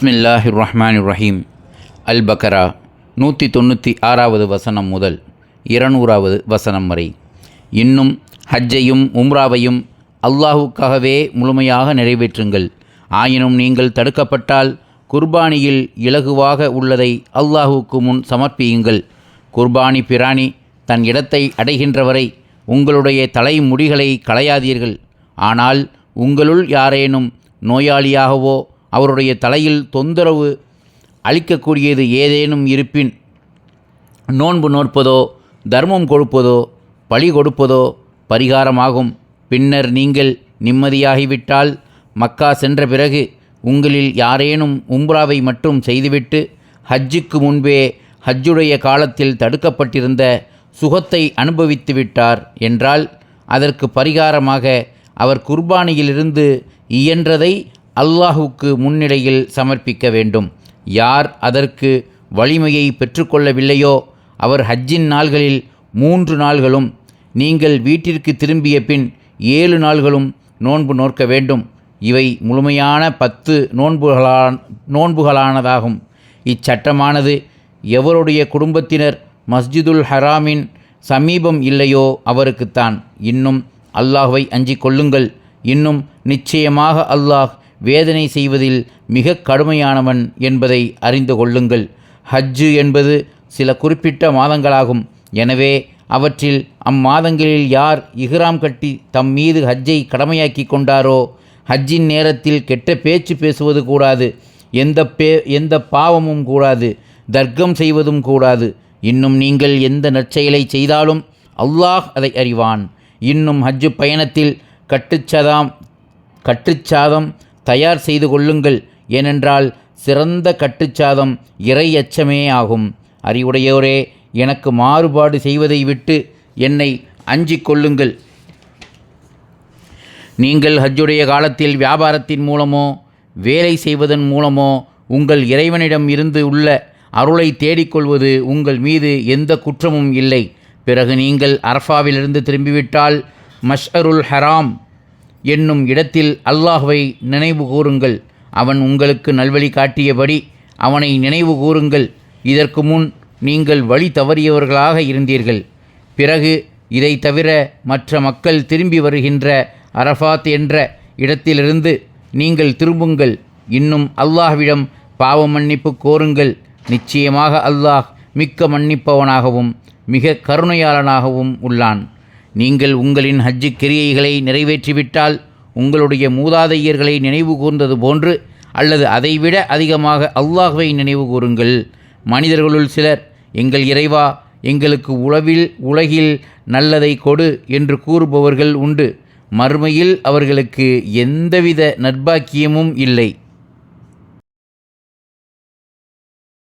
பிஸ்மில்லாஹி ரஹ்மான் ரஹீம் அல் பக்கரா நூற்றி தொண்ணூற்றி ஆறாவது வசனம் முதல் இருநூறாவது வசனம் வரை. இன்னும் ஹஜ்ஜையும் உம்ராவையும் அல்லாஹுக்காகவே முழுமையாக நிறைவேற்றுங்கள். ஆயினும் நீங்கள் தடுக்கப்பட்டால் குர்பானியில் இலகுவாக உள்ளதை அல்லாஹுக்கு முன் சமர்ப்பியுங்கள். குர்பானி பிராணி தன் இடத்தை அடைகின்றவரை உங்களுடைய தலைமுடிகளை களையாதீர்கள். ஆனால் உங்களுள் யாரேனும் நோயாளியாகவோ அவருடைய தலையில் தொந்தரவு அளிக்கக்கூடியது ஏதேனும் இருப்பின் நோன்பு நோற்பதோ தர்மம் கொடுப்பதோ பழி கொடுப்பதோ பரிகாரமாகும். பின்னர் நீங்கள் நிம்மதியாகிவிட்டால் மக்கா சென்ற பிறகு உங்களில் யாரேனும் உம்ராவை மட்டும் செய்துவிட்டு ஹஜ்ஜுக்கு முன்பே ஹஜ்ஜுடைய காலத்தில் தடுக்கப்பட்டிருந்த சுகத்தை அனுபவித்து விட்டார் என்றால் அதற்கு பரிகாரமாக அவர் குர்பானியிலிருந்து இயன்றதை அல்லாஹுக்கு முன்னிலையில் சமர்ப்பிக்க வேண்டும். யார் அதற்கு வலிமையை பெற்றுக்கொள்ளவில்லையோ அவர் ஹஜ்ஜின் நாள்களில் மூன்று நாள்களும் நீங்கள் வீட்டிற்கு திரும்பிய பின் ஏழு நாள்களும் நோன்பு நோற்க வேண்டும். இவை முழுமையான பத்து நோன்புகளான் நோன்புகளானதாகும். இச்சட்டமானது எவருடைய குடும்பத்தினர் மஸ்ஜிதுல் ஹராமின் சமீபம் இல்லையோ அவருக்குத்தான். இன்னும் அல்லாஹுவை அஞ்சிக் கொள்ளுங்கள். இன்னும் நிச்சயமாக அல்லாஹ் வேதனை செய்வதில் மிக கடுமையானவன் என்பதை அறிந்து கொள்ளுங்கள். ஹஜ்ஜு என்பது சில குறிப்பிட்ட மாதங்களாகும். எனவே அவற்றில் அம்மாதங்களில் யார் இஹ்ராம் கட்டி தம் மீது ஹஜ்ஜை கடமையாக்கி கொண்டாரோ ஹஜ்ஜின் நேரத்தில் கெட்ட பேச்சு பேசுவது கூடாது. எந்த பே எந்த பாவமும் கூடாது. தர்க்கம் செய்வதும் கூடாது. இன்னும் நீங்கள் எந்த நற்செயலை செய்தாலும் அல்லாஹ் அதை அறிவான். இன்னும் ஹஜ்ஜு பயணத்தில் கட்டுச்சதாம் கட்டுச்சாதம் தயார் செய்து கொள்ளுங்கள். ஏனென்றால் சிறந்த கட்டுச்சாதம் இறை அச்சமே ஆகும். அறிவுடையோரே எனக்கு மாறுபாடு செய்வதை விட்டு என்னை அஞ்சிக் கொள்ளுங்கள். நீங்கள் ஹஜ்ஜுடைய காலத்தில் வியாபாரத்தின் மூலமோ வேலை செய்வதன் மூலமோ உங்கள் இறைவனிடம் இருந்து உள்ள அருளை தேடிக்கொள்வது உங்கள் மீது எந்த குற்றமும் இல்லை. பிறகு நீங்கள் அரஃபாவிலிருந்து திரும்பிவிட்டால் மஷ்அருல் ஹராம் என்னும் இடத்தில் அல்லாஹ்வை நினைவு கூறுங்கள். அவன் உங்களுக்கு நல்வழி காட்டியபடி அவனை நினைவு கூறுங்கள். இதற்கு முன் நீங்கள் வழி தவறியவர்களாக இருந்தீர்கள். பிறகு இதை தவிர மற்ற மக்கள் திரும்பி வருகின்ற அரஃபாத் என்ற இடத்திலிருந்து நீங்கள் திரும்புங்கள். இன்னும் அல்லாஹ்விடம் பாவ மன்னிப்பு கோருங்கள். நிச்சயமாக அல்லாஹ் மிக்க மன்னிப்பவனாகவும் மிக கருணையாளனாகவும் உள்ளான். நீங்கள் உங்களின் ஹஜ்ஜு கிரியைகளை நிறைவேற்றிவிட்டால் உங்களுடைய மூதாதையர்களை நினைவு கூர்ந்தது போன்று அல்லது அதைவிட அதிகமாக அல்லாஹுவை நினைவு கூறுங்கள். மனிதர்களுள் சிலர் எங்கள் இறைவா எங்களுக்கு உளவில் உலகில் நல்லதை கொடு என்று கூறுபவர்கள் உண்டு. மறுமையில் அவர்களுக்கு எந்தவித நற்பாக்கியமும் இல்லை.